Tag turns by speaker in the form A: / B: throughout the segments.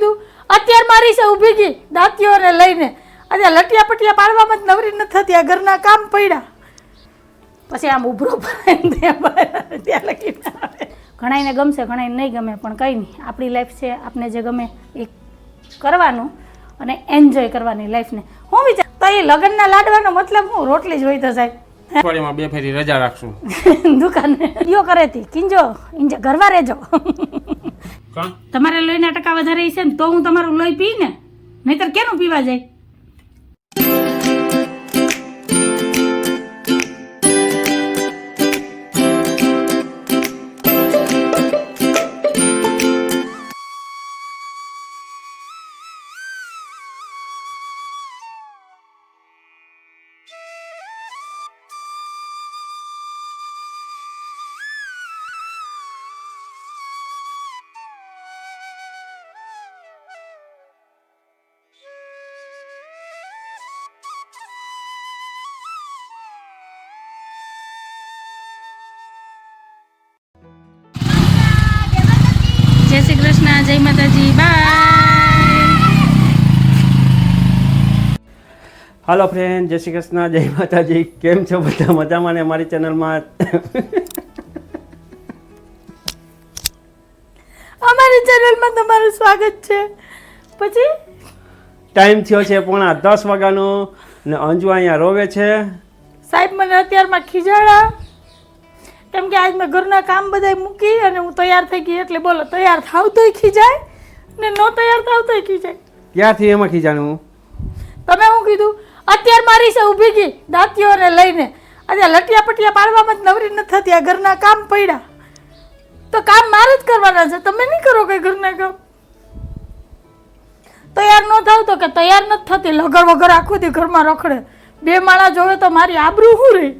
A: કીધું? અત્યાર મારી છે ઊભી ગઈ દાંતીઓને લઈને. અને લટિયા પટિયા પાડવામાં જ નવરી નથી થતી આ ઘરના કામ પડ્યા. પછી આમ ઉભરો ત્યાં આવે. ગમશે ઘણાયને નહીં ગમે પણ કંઈ નહીં. આપણી લાઈફ છે આપણે જે ગમે એ કરવાનું અને એન્જોય કરવાની લાઈફને હું વિચાર તો એ લગ્નના લાડવાનો મતલબ હું રોટલી જ હોય તો સાહેબ.
B: અઠવાડિયામાં બે ફેરી રજા રાખશું.
A: દુકાને. યો કરે તી? કિંજો? ઇંજે ઘરમાં રહેજો. તમારે લોહીના ટકા વધારે છે ને તો હું તમારું લોહી પી ને નહીતર કેનું પીવા જાય? કૃષ્ણ જય માતાજી બાય
C: હાલો ફ્રેન્ડ જય શ્રી કૃષ્ણ જય માતાજી. કેમ છો બધા? મજામાં ને અમારી ચેનલમાં?
A: અમારી ચેનલમાં તમારું સ્વાગત છે. પછી?
C: ટાઈમ થયો છે પોણા દસ વાગ્યાનો ને અંજુ અહીંયા રોવે છે.
A: સાહેબ મને અત્યારમાં ખીજાડા. કેમ કે આજ મેં ઘરના કામ બધા મૂકી અને હું તૈયાર થઈ ગઈ એટલે બોલો તૈયાર થાવ તોય ખીજાય ને ન તૈયાર થાવ તોય ખીજાય?
C: ક્યાંથી એમાં ખીજાણું
A: તમે શું કીધું? અત્યાર મારી છે ઊભી ગઈ દાંતીઓને લઈને. આજે લટિયા પટિયા પાડવામાં જ નવરી નથી થતી આ ઘરના કામ પડ્યા. તો કામ મારે જ કરવાના છે તમે નહીં કરો કઈ ઘરના કામ. તૈયાર ન થાવ તો કે તૈયાર નથી થતી લગર વગર આખું દી ઘરમાં રખડે. બે માળા જોવે તો મારી આબરૂ શું રહી?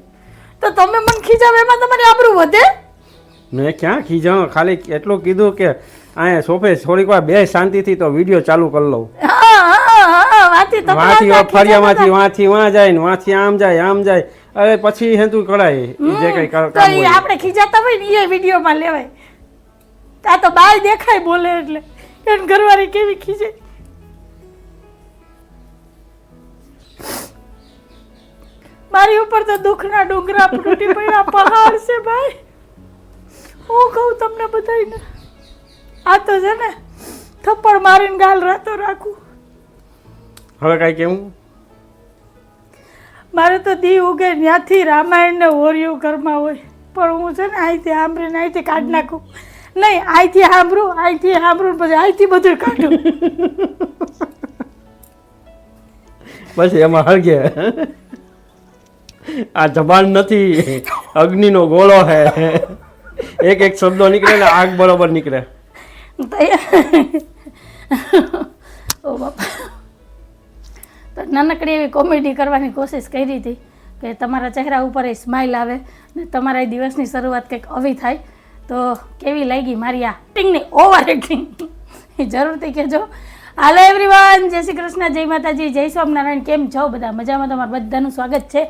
A: તો તમે મને ખીજાવ એમાં તમારી આબરૂ વધે?
C: મેં ક્યાં ખીજાવ? ખાલી એટલું કીધું કે અહીંયા સોફે થોડીક વાર બે શાંતિથી તો વીડિયો ચાલુ કરી લઉં.
A: હા હા હા વાંચી તમે
C: વાંથી
A: રાજા
C: ફળિયામાંથી વાંથી વાં જાય ને વાંથી આમ જાય આમ જાય. અરે પછી હેતું કરાય જે કઈ
A: આપણે ખીજાતા હોય ને એ વિડીયોમાં લેવાય. આ તો બાય દેખાય બોલે એટલે. એને ઘરવાળી કેવી ખીજે? મારી ઉપર તો દુઃખના ડુંગરા તૂટી પડ્યા પહાડ છે ભાઈ. હું કહું તમને બધાયને આ તો છે ને થપ્પડ મારીને ગાલ રાતો રાખું.
C: હવે કાંઈ કેવું?
A: મારે તો દી ઉગે ત્યાંથી રામાયણ ને ઓરિયું ઘરમાં હોય. પણ હું છે ને અહીંથી સાંભળીને અહીંથી કાઢી નાખું. નહીં અહીંથી સાંભળું અહીંથી સાંભળું પછી અહીંથી બધું કાઢું.
C: પછી એમાં હળગે. આ જબાન નથી. અગ્નિનો ગોળો હે. એક એક શબ્દો નીકળે ને આગ બરોબર નીકળે.
A: ઓ બાપા. તો નાનકડી એવી કોમેડી કરવાની કોશિશ કરી હતી કે તમારા ચહેરા ઉપર એ સ્માઇલ આવે ને તમારા એ દિવસની શરૂઆત કંઈક આવી થાય. તો કેવી લાગી મારી આ ટિંગની ઓવર એક્ટિંગ એ જરૂરથી કહેજો. હાલો એવરીવન જય શ્રી કૃષ્ણ, જય માતાજી, જય સ્વામિનારાયણ, કેમ છો? બધા મજામાં? તમારું બધાનું સ્વાગત છે.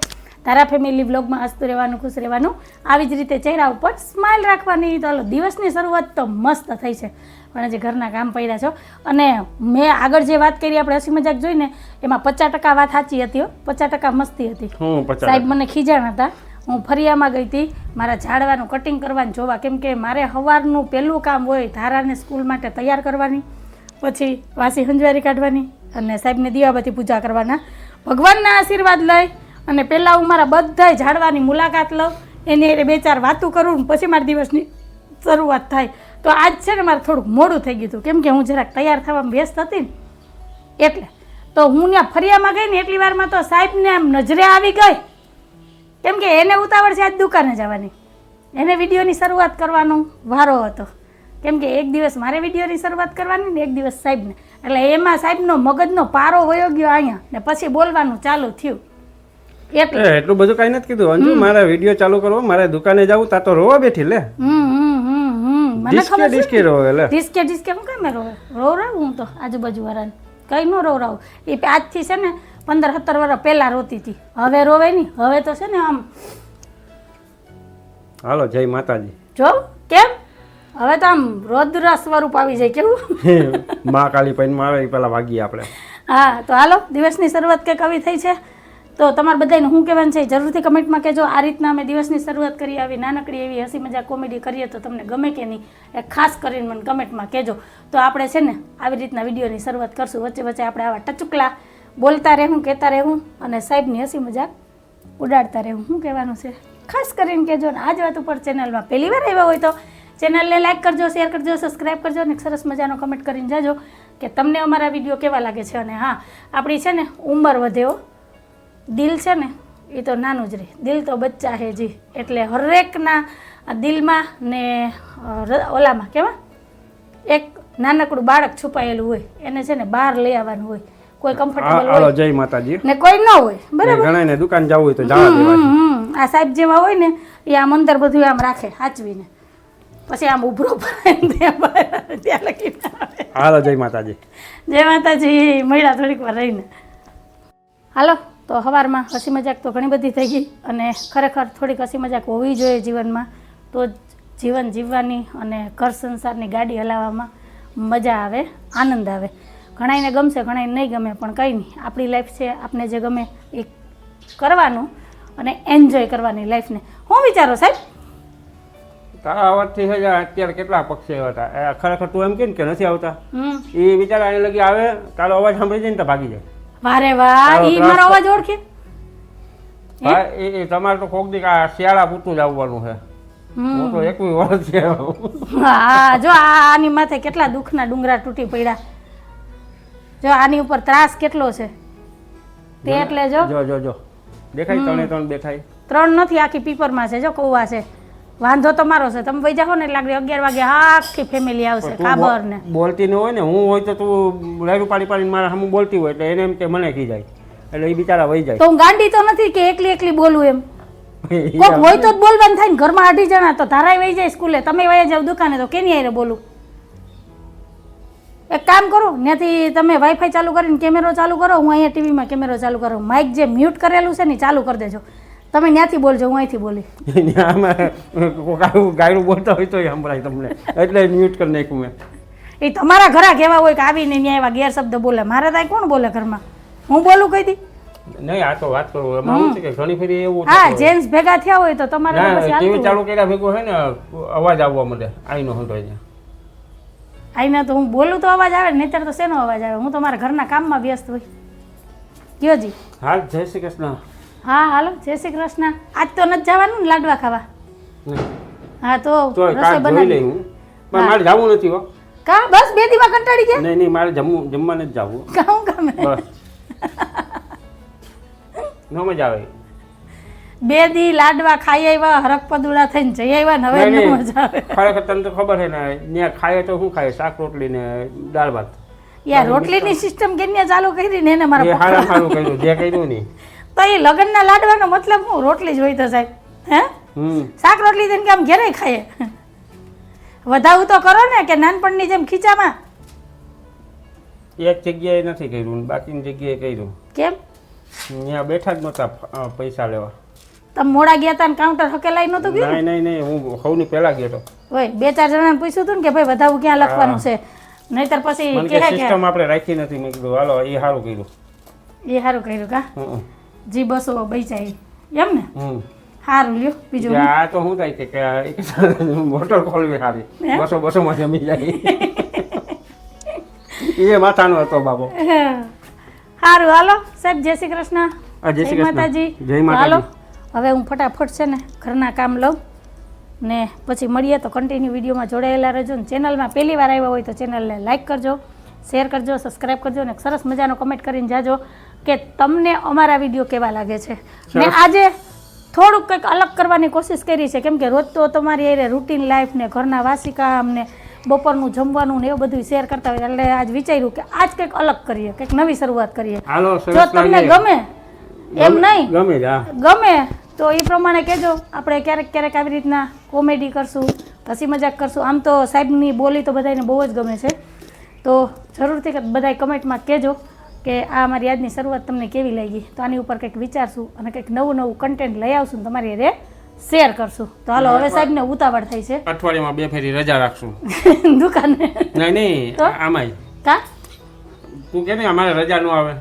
A: તારા ફેમિલી બ્લોગમાં હસતું રહેવાનું ખુશ રહેવાનું આવી જ રીતે ચહેરા ઉપર સ્માઇલ રાખવાની. તો દિવસની શરૂઆત તો મસ્ત થઈ છે. પણ હજી ઘરના કામ પડ્યા છો. અને મેં આગળ જે વાત કરી આપણે હસી મજાક જોઈને એમાં પચાસ ટકા વાત સાચી હતી પચાસ ટકા મસ્તી હતી. સાહેબ મને ખીજાણ હતા. હું ફરિયામાં ગઈ હતી મારા ઝાડવાનું કટિંગ કરવાનું જોવા. કેમ કે મારે સવારનું પહેલું કામ હોય ધારાને સ્કૂલ માટે તૈયાર કરવાની પછી વાસી હંજવારી કાઢવાની અને સાહેબને દીવાબત્તી પૂજા કરવાના. ભગવાનના આશીર્વાદ લઈ અને પહેલાં હું મારા બધાય ઝાડવાની મુલાકાત લઉં, એની હારે બે ચાર વાતું કરું પછી મારા દિવસની શરૂઆત થાય. તો આજ છે ને મારે થોડુંક મોડું થઈ ગયું હતું, કેમ કે હું જરાક તૈયાર થવામાં વ્યસ્ત હતી ને. એટલે, તો હું ત્યાં ફરિયામાં ગઈ ને એટલી વારમાં તો સાહેબને આમ નજરે આવી ગઈ. કેમ કે એને ઉતાવળ છે આજ દુકાને જવાની. એને વિડીયોની શરૂઆત કરવાનો વારો હતો. કેમ કે એક દિવસ મારે વિડીયોની શરૂઆત કરવાની ને એક દિવસ સાહેબને. એટલે એમાં સાહેબનો મગજનો પારો વયો ગયો અહીંયા ને પછી બોલવાનું ચાલુ થયું. એટલે
C: બધું કઈ નથી કીધું. અંજુ મારા વીડિયો ચાલુ કરવો મારે દુકાને જવું તા તો રોવા બેઠી લે.
A: હમ હમ હમ હમ. મને
C: ડિસ્કે ડિસ્કે રોવે લે.
A: ડિસ્કે ડિસ્કે હું કેમ રોવે? રોવરાવું હું તો આજુબાજુ વાળાને કંઈ ન રોવરાવું. એ આજથી છે ને પંદર સત્તર વર્ષ પહેલાં રોતી હતી. હવે રોવે નહીં. હવે તો છે ને આમ
C: હાલો જય માતાજી.
A: જો કેમ? હવે તો આમ રૌદ્ર સ્વરૂપ આવી જાય કેવું?
C: મા કાલી પૈનમાં આવે પેલા ભાગીએ આપણે.
A: હા તો હાલો દિવસની શરૂઆત કે કવિ થઈ છે. તો તમારે બધાને શું કહેવાનું છે? જરૂરથી કમેન્ટમાં કહેજો. આ રીતના અમે દિવસની શરૂઆત કરી, આવી નાનકડી એવી હસી મજાક કોમેડી કરીએ તો તમને ગમે કે નહીં, એ ખાસ કરીને મને કમેન્ટમાં કહેજો. તો આપણે છે ને, આવી રીતના વિડીયોની શરૂઆત કરશું. વચ્ચે વચ્ચે આપણે આવા ટચુકલા બોલતા રહેવું, કહેતા રહેવું અને સાહેબની હસી મજાક ઉડાડતા રહેવું. શું કહેવાનું છે? ખાસ કરીને કહેજો ને આજ વાત ઉપર ચેનલમાં પહેલી વાર આવ્યા હોય તો ચેનલને લાઈક કરજો, શેર કરજો સબસ્ક્રાઈબ કરજો અને સરસ મજાનો કમેન્ટ કરીને જાજો કે તમને અમારા વીડિયો કેવા લાગે છે? અને હા, આપણી છે ને, ઉંમર વધ્યો દિલ છે ને એ તો નાનું જ રહે દિલ તો બચ્ચા હે જી. એટલે હરેકના દિલમાં ને ઓલામાં કેવા? એક નાનકડું બાળક છુપાયેલું હોય એને છે ને બહાર લઈ આવવાનું હોય. કોઈ કમ્ફર્ટેબલ હોય.
C: જય માતાજી.
A: ને કોઈ ન હોય બરાબર?
C: ઘણા દુકાન જવું હોય તો જવા દેવા
A: હમ, હમ. આ સાહેબ જેવા હોય ને એ આમ અંદર બધું આમ રાખે હાચવીને. પછી આમ ઉભરો ત્યાં આવે.
C: હાલો જય માતાજી.
A: જય માતાજી. મહિલા થોડીક વાર રહીને. હાલો. તો સવારમાં હસી મજાક તો ઘણી બધી થઈ ગઈ અને ખરેખર થોડીક હસી મજાક હોવી જોઈએ જીવનમાં. તો જ જીવન જીવવાની અને ઘર સંસારની ગાડી હલાવવામાં મજા આવે આનંદ આવે. ઘણાઈને ગમશે ઘણાઈને નહીં ગમે પણ કંઈ નહીં. આપણી લાઈફ છે આપને જે ગમે એ કરવાનું અને એન્જોય કરવાની લાઈફને હું વિચારો સાહેબ?
C: તારા અવાજથી છે અત્યારે કેટલા પક્ષી હતા? ખરેખર તું એમ કે કે નથી આવતા? એ વિચાર આને લગી આવે તારો અવાજ સાંભળી જાય ને તો ભાગી જાય.
A: વારે વાહ ઈ મારો અવાજ ઓળખે?
C: હા એ તમારે તો કોક દી આ શિયાળા પૂતું જ આવવાનું છે. હું તો એકવી વર્ષ છે.
A: હા જો આની માથે કેટલા દુઃખના ડુંગરા તૂટી પડ્યા. જો આની ઉપર ત્રાસ કેટલો છે? તે એટલે જો
C: જો જો જો. દેખાય ત્રણે ત્રણ દેખાય.
A: ત્રણ નથી આખી પીપરમાં છે જો કૌવા છે. વાંધો તો મારો છે. તમે વઈ જાઓ ને એટલે આગળ અગિયાર વાગે આખી ફેમિલી આવશે ખબર ને
C: બોલતી ન હોય ને હું હોય તો તું લાઈવ પાડી પાડીને મારા સામે બોલતી હોય એટલે એને એમ કે મને ખી જાય. એટલે એ બિચારા વહી જાય.
A: તો હું ગાંડી તો નથી કે એકલી એકલી બોલું એમ. કોક હોય તો જ બોલવાનું થાય ને ઘરમાં અઢી જણા તો ધારાય વહી જાય સ્કૂલે. તમે વયા જાવ દુકાને તો કેની આરે બોલું? એક કામ કરો ત્યાંથી તમે વાઈફાઈ ચાલુ કરીને કેમેરો ચાલુ કરો હું અહીંયા ટીવીમાં કેમેરો ચાલુ કરું. માઇક જે મ્યુટ કરેલું છે ને ચાલુ કરી દેજો. તમે ત્યાંથી બોલજો હું અહીંથી બોલી
C: આમાં કોક બોલતા હોય તો સંભળાય તમને. એટલે મ્યુટ કરી નાખ્યું મેં.
A: એ તમારા ઘરા કેવા હોય કે આવીને ત્યાં એવા ગેરશબ્દ બોલે? મારે ત્યાં કોણ બોલે ઘરમાં? હું બોલું કઈ દી?
C: નહીં આ તો વાત કરું. એમાં શું છે કે ઘણી ફેરી એવું
A: હા જેન્ટ્સ ભેગા થયા હોય તો તમારે
C: ટીવી ચાલુ કર્યા ભેગો હોય ને અવાજ આવવા માંડે. આઈનો સંભળાય અહીંયા.
A: આઈના તો હું બોલું તો અવાજ આવે નહીતર તો શેનો અવાજ આવે? હું તો મારા ઘરના કામમાં વ્યસ્ત હોય. કયો જી?
C: હા જય શ્રી કૃષ્ણ.
A: હા હાલો. જય શ્રી કૃષ્ણ. આજ તો નથી જવાનું ને લાડવા ખાવા. હા તો રસોઈ બનાવી.
C: લઈ હું. પણ મારે જવું નથી હો.
A: કા? બસ બે દીવા કંટાળી ગયા?
C: નહીં નહીં મારે જમવું જમવા નથી જવું.
A: કામ કામે
C: બસ. નો મજા આવે.
A: બે દી લાડવા ખાઈ આવ્યા હરક પદુડા થઈને જઈ આવ્યા ને હવે ન મજા આવે.
C: ખરેખર તને તો ખબર છે ને ત્યાં ખાય તો શું ખાય? શાક રોટલી ને દાળ ભાત.
A: યાર રોટલીની સિસ્ટમ કેન્યા ચાલુ કરી ને એને મારા
C: હારા
A: પપ્પા.
C: કર્યું જે કર્યું નહીં
A: તો એ લગ્નના લાડવાનો મતલબ હું રોટલી જ હોય તો સાહેબ હે? શાક રોટલી દઈને કે આમ ઘેરે ખાઈએ. વધાવું તો કરો ને કે નાનપણની જેમ ખીચામાં?
C: એક જગ્યાએ નથી કર્યું બાકીની જગ્યાએ કર્યું.
A: કેમ?
C: ત્યાં બેઠા જ નહોતા પૈસા લેવા.
A: તમે મોડા ગયા હતા કાઉન્ટર હકેલાઈ નહોતું ગયું
C: નહીં નહીં નહીં હું સૌની પહેલા ગયો હતો
A: હોય બે ચાર જણાને પૂછ્યું હતું ને કે ભાઈ વધાવું ક્યાં લખવાનું છે? નહીતર પછી
C: કે સિસ્ટમ આપણે રાખી નથી મેં કીધું હાલો એ સારું કર્યું.
A: એ સારું કર્યું કા? જી બસો બૈચાઈ એમ ને? સારું લ્યો બીજું
C: આ તો શું થાય કે- મોટર ખોલવી સારી બસો બસો માં જમી જાય. એ માથાનો હતો બાબો.
A: સારું હાલો. સાહેબ જય શ્રી કૃષ્ણ.
C: જય શ્રી
A: માતાજી.
C: જય માતાજી.
A: હાલો હવે હું ફટાફટ છે ને ઘરના કામ લઉં ને પછી મળીએ તો કન્ટિન્યુ વિડીયોમાં જોડાયેલા રહેજો ને ચેનલમાં પહેલી વાર આવ્યા હોય તો ચેનલને લાઇક કરજો શેર કરજો સબસ્ક્રાઈબ કરજો ને સરસ મજાનો કમેન્ટ કરીને જાજો. કે તમને અમારા વીડિયો કેવા લાગે છે? ને આજે થોડુંક કંઈક અલગ કરવાની કોશિશ કરી છે. કેમ કે રોજ તો તમારી એ રૂટીન લાઈફ ને ઘરના વાસી કામ ને બપોરનું જમવાનું ને એવું બધું શેર કરતા હોય. એટલે આજ વિચાર્યું કે આજ કંઈક અલગ કરીએ કંઈક નવી શરૂઆત કરીએ. જો તમને ગમે એમ નહીં?
C: ગમે
A: ગમે તો એ પ્રમાણે કહેજો. આપણે ક્યારેક ક્યારેક આવી રીતના કોમેડી કરશું હસી મજાક કરશું. આમ તો સાહેબની બોલી તો બધાને બહુ જ ગમે છે. તો જરૂરથી બધા કમેન્ટમાં કહેજો. કે આ અમારી આજની શરૂઆત તમને કેવી લાગી? તો આની ઉપર કંઈક વિચારશું અને કંઈક નવું નવું કન્ટેન્ટ લઈ આવશું ને તમારી રે શેર કરશું. તો હાલો હવે સાહેબ ને ઉતાવળ થઈ છે.
B: અઠવાડિયામાં બે ફેરી રજા રાખશું.
A: દુકાને?
B: નહીં નહીં
A: તો?
B: આમાંય.
A: કા?
B: તું કે ને અમારે રજા ન આવે.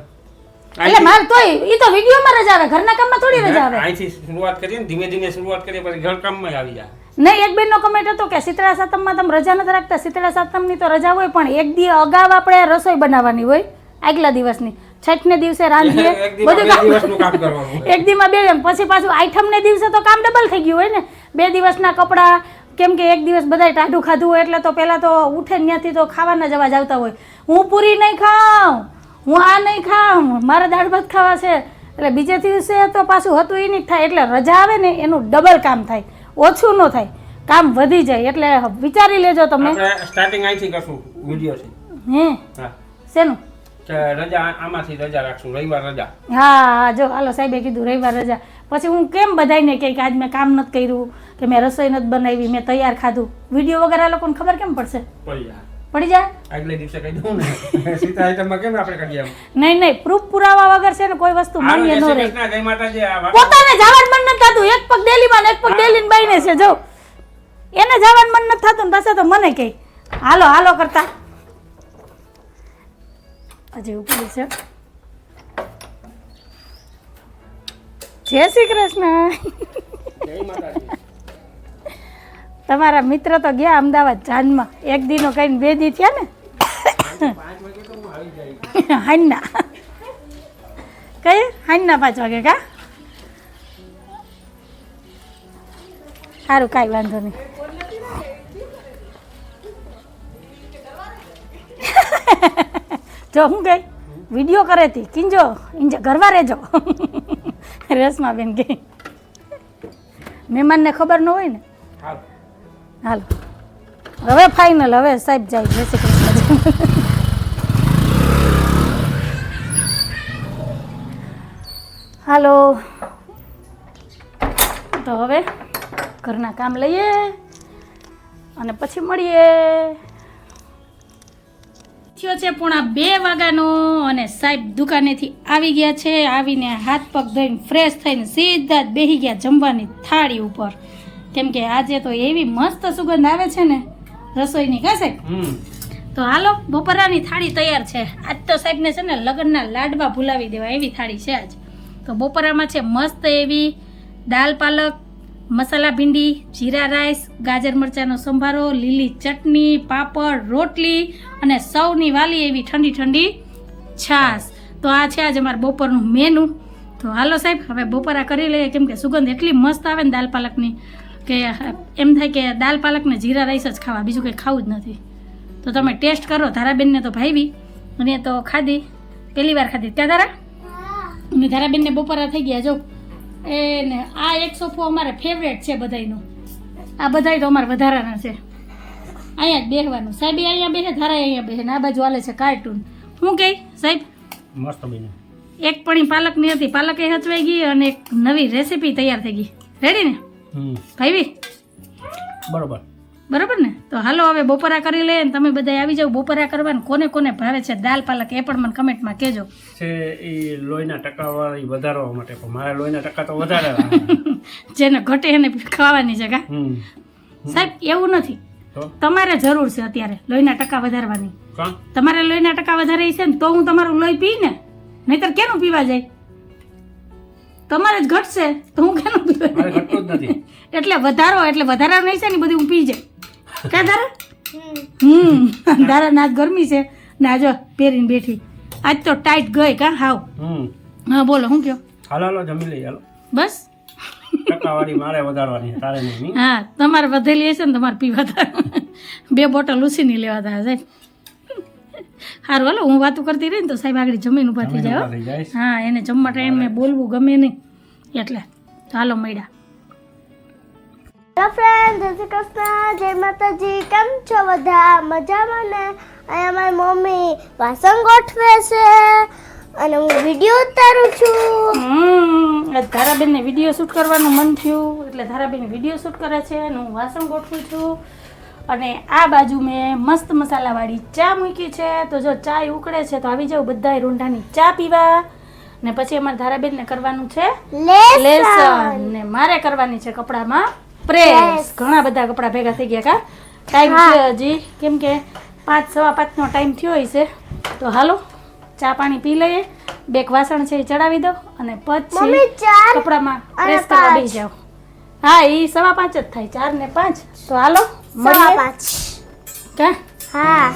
A: એટલે મારે તોય એ તો વિડીયોમાં રજા આવે ઘરના કામમાં થોડી રજા આવે.
B: અહીંથી શરૂઆત કરીએ ને ધીમે ધીમે શરૂઆત કરીએ પછી ઘર કામમાં આવી જાય.
A: નહીં એક બેનનો કમેન્ટ હતો કે શીતળા સાતમમાં તમે રજા નથી રાખતા શીતળા સાતમની તો રજા હોય પણ એક દી અગાઉ આપણે રસોઈ બનાવવાની હોય. આગલા દિવસની. છઠને દિવસે રાંધીએ.
B: બધું
A: કામ- એક દીમાં બે પછી પાછું આઈઠમને દિવસે તો કામ ડબલ થઈ ગયું હોય ને. બે દિવસના કપડાં કેમ કે એક દિવસ બધાય ટાઢું ખાધું હોય એટલે તો પહેલાં તો ઉઠે ને ત્યાંથી તો ખાવાના જવા આવતા હોય. હું પૂરી નહીં ખાઉં. હું આ નહીં ખાઉં. મારે દાળ ભાત ખાવા છે. એટલે બીજે દિવસે તો પાછું હતું એ નહીં થાય. એટલે રજા આવે ને એનું ડબલ કામ થાય. ઓછું ન થાય. કામ વધી જાય. એટલે વિચારી લેજો તમે.
B: સ્ટાર્ટિંગ અહીંથી કરશું. વિડીયોથી
A: હે. શેનું?
B: રજા આમાંથી રજા રાખશું રવિવાર રજા.
A: હા જો હાલો સાહેબે કીધું રવિવાર રજા. પછી હું કેમ બધાને કે આજ મેં કામ નથી કર્યું કે મેં રસોઈ નથી બનાવી મેં તૈયાર ખાધું. વીડિયો વગર આ લોકોને ખબર કેમ પડશે?
B: પડી જાય. આગલે દિવસે કહી દઉં ને. સીતા આઈટમમાં કેમ આપણે કરીએ
A: નહીં નહીં પ્રૂફ પુરાવા વગર છે ને કોઈ વસ્તુ માન્ય ન રહે. પોતાને જવાનું મન નથી થતું. એક પગ ડેલીમાં ને એક પગ ડેલીને બાઈને છે જો. એને જવાનું મન નથી થતું ને પાછા તો મને કહે. હાલો હાલો કરતા. હજી ઉપડી છે. જય શ્રી કૃષ્ણ. તમારા મિત્ર તો ગયા અમદાવાદ જાનમાં. એક દીનો કઈ બે દી થયા ને? હાઈના કઈ? હાઈના પાંચ વાગે કા? સારું, કાંઈ વાંધો નહીં. જો હું ગઈ? વીડિયો કરે હતી કિંજો ઇંજે ગરવા રહેજો. રેશમા બેન કે મહેમાનને ખબર ન હોય ને?
B: હાલો.
A: હવે ફાઇનલ હવે સાહેબ જાય. જય શ્રી કૃષ્ણ. હાલો. તો હવે ઘરના કામ લઈએ અને પછી મળીએ. થયો છે. પોણા બે વાગ્યાનો અને સાહેબ દુકાનેથી આવી ગયા છે. આવીને હાથ પગ ધોઈને ફ્રેશ થઈને સીધા જ બેસી ગયા જમવાની થાળી ઉપર. કેમ કે આજે તો એવી મસ્ત સુગંધ આવે છે ને રસોઈની કા સાહેબ? તો હાલો બપોરાની થાળી તૈયાર છે. આજ તો સાહેબને છે ને લગ્નના લાડવા ભૂલાવી દેવા એવી થાળી છે આજ. તો બપોરામાં છે મસ્ત એવી દાલ પાલક મસાલા ભીંડી જીરા રાઈસ ગાજર મરચાંનો સંભારો લીલી ચટણી પાપડ રોટલી અને સૌની વાલી એવી ઠંડી ઠંડી છાશ. તો આ છે આજે અમારા બપોરનું મેનુ. તો હાલો સાહેબ હવે બપોરા કરી લઈએ. કેમ કે સુગંધ એટલી મસ્ત આવે ને દાલ પાલકની કે એમ થાય કે દાલ પાલકને જીરા રાઈસ જ ખાવા બીજું કંઈ ખાવું જ નથી. તો તમે ટેસ્ટ કરો. ધારાબેનને તો ભાવી અને તો ખાધી. પહેલી વાર ખાધી. ત્યાં ધારા? અને ધારાબેનને બપોરા થઈ ગયા. જો એ ને આ એક સોફો અમારે ફેવરેટ છે બધાયનો. આ બધાય તો અમારે વધારાના છે. અહીંયા જ બેસવાનું સાહેબ અહીંયા બેસે ધારા અહીંયા બેસે ને આ બાજુ હાલે છે કાર્ટૂન હું કહી સાહેબ?
B: મસ્ત બન્યું.
A: એક પણી પાલકની હતી. પાલક એ હચવાઈ ગઈ અને એક નવી રેસીપી તૈયાર થઈ ગઈ. રેડી ને? ભાઈ
B: બરોબર.
A: બરાબર ને? તો હાલો હવે બપોરા કરી લઈએ ને તમે બધા આવી જાઓ બપોરા કરવાનું કોને કોને ભાવે છે દાલ પાલક એ પણ મને કમેન્ટમાં કહેજો.
B: છે એ લોહીના ટકા વધારવા માટે પણ મારા લોહીના ટકા તો વધારે
A: જેને ઘટે એને ખાવાની છે કા? સાહેબ એવું નથી. તમારે જરૂર છે અત્યારે લોહીના ટકા વધારવાની. તમારે લોહીના ટકા વધારે છે ને તો હું તમારું લોહી પી ને નહીતર કેનું પીવા જાય? તમારે જ ઘટશે તો હું કેમ
B: મારે ઘટતું જ નથી.
A: એટલે વધારો એટલે વધારા નહીં છે ને બધું હું પી જાય. કા ધારા? હમ. ધારા નાજ ગરમી છે. ને આ જો પહેરીને બેઠી. આજ તો ટાઈટ ગઈ કા? હાવ.
B: હમ.
A: હા બોલો શું કયો?
B: હાલો હાલો જમી લઈ હાલો.
A: બસ.
B: ટકાવાળી મારે વધારવાની તારે નહીં?
A: હા તમારે વધેલી હશે ને તમારે પીવા તા બે બોટલ ઉછીની લેવા તા સાહેબ. સારું હાલો હું વાતો કરતી રહી ને તો સાહેબ આગળ જમીન ઊભા થઈ જાય
B: ઊભા થઈ જાય.
A: હા એને જમવા ટાઈમે બોલવું ગમે નહીં. એટલે હાલો મળ્યા.
D: ફ્રેન્ડ જય શ્રી કૃષ્ણ જય માતાજી. કેમ છો બધા? મજામાં ને? અહીંયા મારી મમ્મી વાસણ ગોઠવે છે અને હું વીડિયો ઉતારું છું.
A: ધારાબેનને વીડિયો શૂટ કરવાનું મન થયું. એટલે ધારાબેન વીડિયો શૂટ કરે છે અને હું વાસણ ગોઠવું છું. અને આ બાજુ મેં મસ્ત મસાલાવાળી ચા મૂકી છે. તો જો ચા ઉકળે છે તો આવી જાવ બધા રૂંઢાની ચા પીવા. ને પછી અમારે ધારાબેનને કરવાનું છે
D: લેસન.
A: ને મારે કરવાની છે કપડામાં પ્રેસ. ઘણા બધા કપડા ભેગા થઈ ગયા કા? ટાઈમ છે હજી. કેમ કે પાંચ સવા પાંચનો ટાઈમ થયો હશે તો હાલો ચા પાણી પી લઈએ. બે વાસણ છે એ ચડાવી દો અને પછી કપડામાં પ્રેસ કરવા બેસી જાઓ. હા એ સવા પાંચ જ થાય. ચાર ને પાંચ. તો હાલો.
D: સવા પાંચ
A: કા?
D: હા.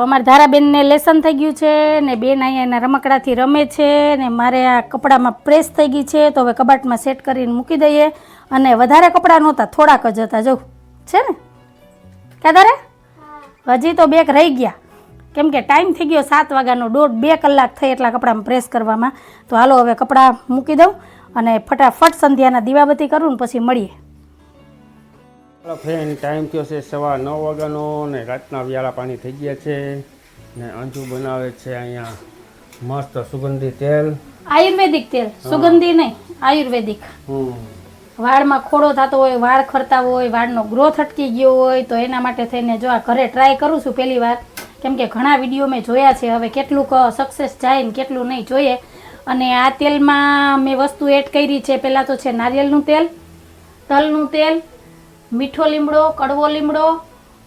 A: અમારા ધારાબેનને લેસન થઈ ગયું છે ને બેન અહીંયા એના રમકડાથી રમે છે ને મારે આ કપડામાં પ્રેસ થઈ ગઈ છે તો હવે કબાટમાં સેટ કરીને મૂકી દઈએ. અને વધારે કપડાં નહોતા થોડાક જ હતા જો. છે ને? ક્યાં તારે હજી તો બેક રહી ગયા. કેમ કે ટાઈમ થઈ ગયો સાત વાગ્યાનો. દોઢ બે કલાક થઈ એટલા કપડામાં પ્રેસ કરવામાં. તો હાલો હવે કપડાં મૂકી દઉં અને ફટાફટ સંધ્યાના દીવાબત્તી કરું ને પછી મળીએ.
C: ફ્રેન્ડ ટાઈમ થયો છે સવા નવ વાગ્યાનો ને રાતના વ્યાળા પાણી થઈ ગયા છે ને અંજુ બનાવે છે અહીંયા મસ્ત સુગંધી તેલ.
A: આયુર્વેદિક તેલ. સુગંધી નહીં આયુર્વેદિક.
C: હમ.
A: વાળમાં ખોડો થતો હોય, વાળ ખરતા હોય, વાળનો ગ્રોથ અટકી ગયો હોય, તો એના માટે થઈને જો આ ઘરે ટ્રાય કરું છું પહેલી વાર, કેમ કે ઘણા વીડિયો મેં જોયા છે, હવે કેટલુંક સક્સેસ જાય ને કેટલું નહીં જોઈએ. અને આ તેલમાં મેં વસ્તુ એડ કરી છે, પહેલાં તો છે નારિયેળનું તેલ, તલનું તેલ, મીઠો લીમડો, કડવો લીમડો,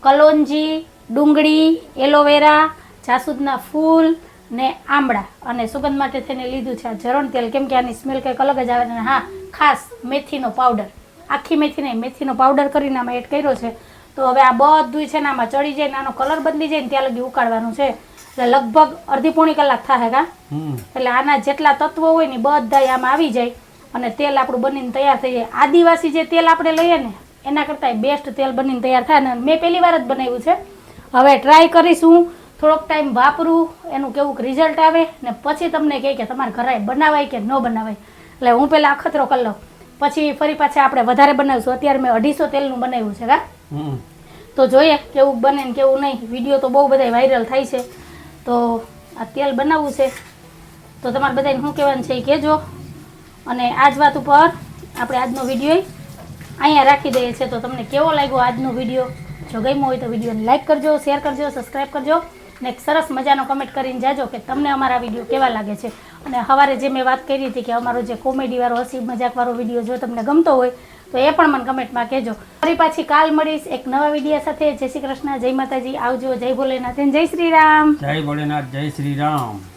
A: કલોંજી, ડુંગળી, એલોવેરા, જાસૂદના ફૂલ ને આંબળા અને સુગંધ માટે થઈને લીધું છે આ જરણ તેલ, કેમ કે આની સ્મેલ કંઈક અલગ જ આવે અને હા ખાસ મેથીનો પાવડર આખી મેથી નહીં મેથીનો પાવડર કરીને આમાં એડ કર્યો છે. તો હવે આ બધું છે ને આમાં ચડી જાય ને આનો કલર બદલી જાય ને ત્યાં લગી ઉકાળવાનું છે. એટલે લગભગ અડધી પોણી કલાક થાય કા? એટલે આના જેટલા તત્વો હોય ને બધા આમાં આવી જાય. અને તેલ આપણું બનીને તૈયાર થઈ જાય. આદિવાસી જે તેલ આપણે લઈએ ને એના કરતાં બેસ્ટ તેલ બનીને તૈયાર થાય ને મેં પહેલી વાર જ બનાવ્યું છે. હવે ટ્રાય કરીશું. થોડોક ટાઈમ વાપરું. એનું કેવું રિઝલ્ટ આવે ને પછી તમને કહે કે તમારે ઘરે બનાવાય કે ન બનાવાય. એટલે હું પહેલાં અખતરો કરી લઉં. પછી ફરી પાછા આપણે વધારે બનાવીશું. અત્યારે મેં અઢીસો તેલનું બનાવ્યું છે કા? તો જોઈએ કેવું બને ને કેવું નહીં. વીડિયો તો બહુ બધા વાયરલ થાય છે. તો આ તેલ બનાવવું છે. તો તમારે બધાને શું કહેવાનું છે એ કહેજો. અને આ જ વાત ઉપર આપણે આજનો વીડિયો અહીંયા રાખી દઈએ છીએ. તો તમને કેવો લાગ્યો આજનો વીડિયો? જો ગમ્યો હોય તો વિડીયોને લાઈક કરજો શેર કરજો સબસ્ક્રાઈબ કરજો. ને સરસ મજાનો કમેન્ટ કરીને જાજો કે તમને અમારા વીડિયો કેવા લાગે છે. અને સવારે જે મેં વાત કરી હતી કે અમારો જે કોમેડીવાળો હસી મજાકવાળો વીડિયો જો તમને ગમતો હોય, તો એ પણ મને કમેન્ટમાં કહેજો. ફરી પાછી કાલ મળીશ એક નવા વીડિયો સાથે. જય શ્રી કૃષ્ણ, જય માતાજી. આવજો. જય ભોલેનાથ. જય શ્રી રામ.
C: જય ભોલેનાથ, જય શ્રી રામ.